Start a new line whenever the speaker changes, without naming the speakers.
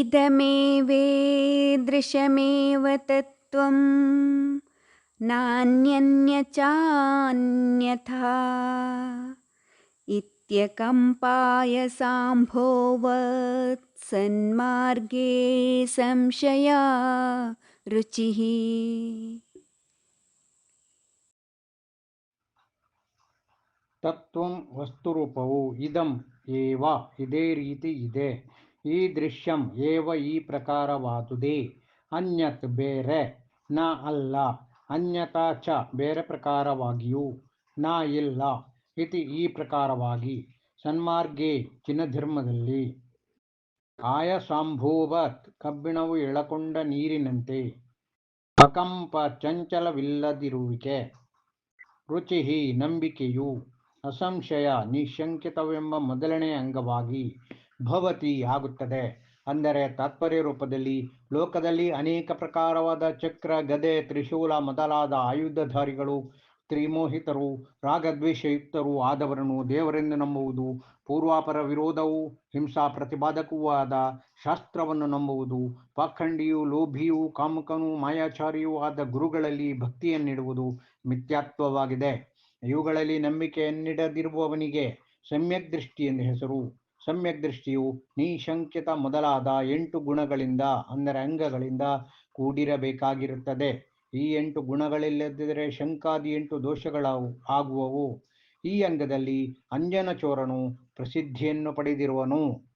इदमेवेदृशमेव तत्त्वं नान्यन्यचान्यथा इत्यकम्पाय साम्भोवत् सन्मार्गे संशया रुचिः।
तत्त्वं वस्तुरूपौ इदम् एव इदे रीति इदे। ಈ ದೃಶ್ಯಂ ಏವ ಈ ಪ್ರಕಾರವಾದುದೇ ಅನ್ಯತ್ ಬೇರೆ ನ ಅಲ್ಲ ಅನ್ಯತಾ ಚ ಬೇರೆ ಪ್ರಕಾರವಾಗಿಯೂ ನ ಇಲ್ಲ ಇತಿ ಈ ಪ್ರಕಾರವಾಗಿ ಸನ್ಮಾರ್ಗೇ ಚಿನ್ನಧರ್ಮದಲ್ಲಿ ಆಯಾ ಸಾಂಭೂಬತ್ ಕಬ್ಬಿಣವು ಎಳಕೊಂಡ ನೀರಿನಂತೆ। ಅಕಂಪ ಚಂಚಲವಿಲ್ಲದಿರುವಿಕೆ। ರುಚಿ ನಂಬಿಕೆಯು ಅಸಂಶಯ ನಿಶಂಕಿತವೆಂಬ ಮೊದಲನೇ ಅಂಗವಾಗಿ ಭವತಿ ಆಗುತ್ತದೆ. ಅಂದರೆ ತಾತ್ಪರ್ಯ ರೂಪದಲ್ಲಿ ಲೋಕದಲ್ಲಿ ಅನೇಕ ಪ್ರಕಾರವಾದ ಚಕ್ರ, ಗದೆ, ತ್ರಿಶೂಲ ಮೊದಲಾದ ಆಯುಧಧಾರಿಗಳು, ತ್ರಿಮೋಹಿತರು, ರಾಗದ್ವೇಷಯುಕ್ತರು ಆದವರನ್ನು ದೇವರೆಂದು ನಂಬುವುದು, ಪೂರ್ವಾಪರ ವಿರೋಧವು, ಹಿಂಸಾ ಪ್ರತಿಪಾದಕವೂ ಆದ ಶಾಸ್ತ್ರವನ್ನು ನಂಬುವುದು, ಪಾಖಂಡಿಯು, ಲೋಭಿಯೂ, ಕಾಮುಕನು, ಮಾಯಾಚಾರಿಯೂ ಆದ ಗುರುಗಳಲ್ಲಿ ಭಕ್ತಿಯನ್ನಿಡುವುದು ಮಿಥ್ಯಾತ್ವವಾಗಿದೆ. ಇವುಗಳಲ್ಲಿ ನಂಬಿಕೆಯನ್ನಿಡದಿರುವವನಿಗೆ ಸಮ್ಯಕ್ ದೃಷ್ಟಿ ಎಂದು ಹೆಸರು. ಸಮ್ಯಕ್ ದೃಷ್ಟಿಯು ನಿಶಂಕಿತ ಮೊದಲಾದ ಎಂಟು ಗುಣಗಳಿಂದ, ಅಂದರೆ ಅಂಗಗಳಿಂದ ಕೂಡಿರಬೇಕಾಗಿರುತ್ತದೆ. ಈ ಎಂಟು ಗುಣಗಳಿಲ್ಲದಿದ್ದರೆ ಶಂಕಾದಿ ಎಂಟು ದೋಷಗಳಾವು, ಆಗುವವು. ಈ ಅಂಗದಲ್ಲಿ ಅಂಜನ ಚೋರನು ಪ್ರಸಿದ್ಧಿಯನ್ನು ಪಡೆದಿರುವನು.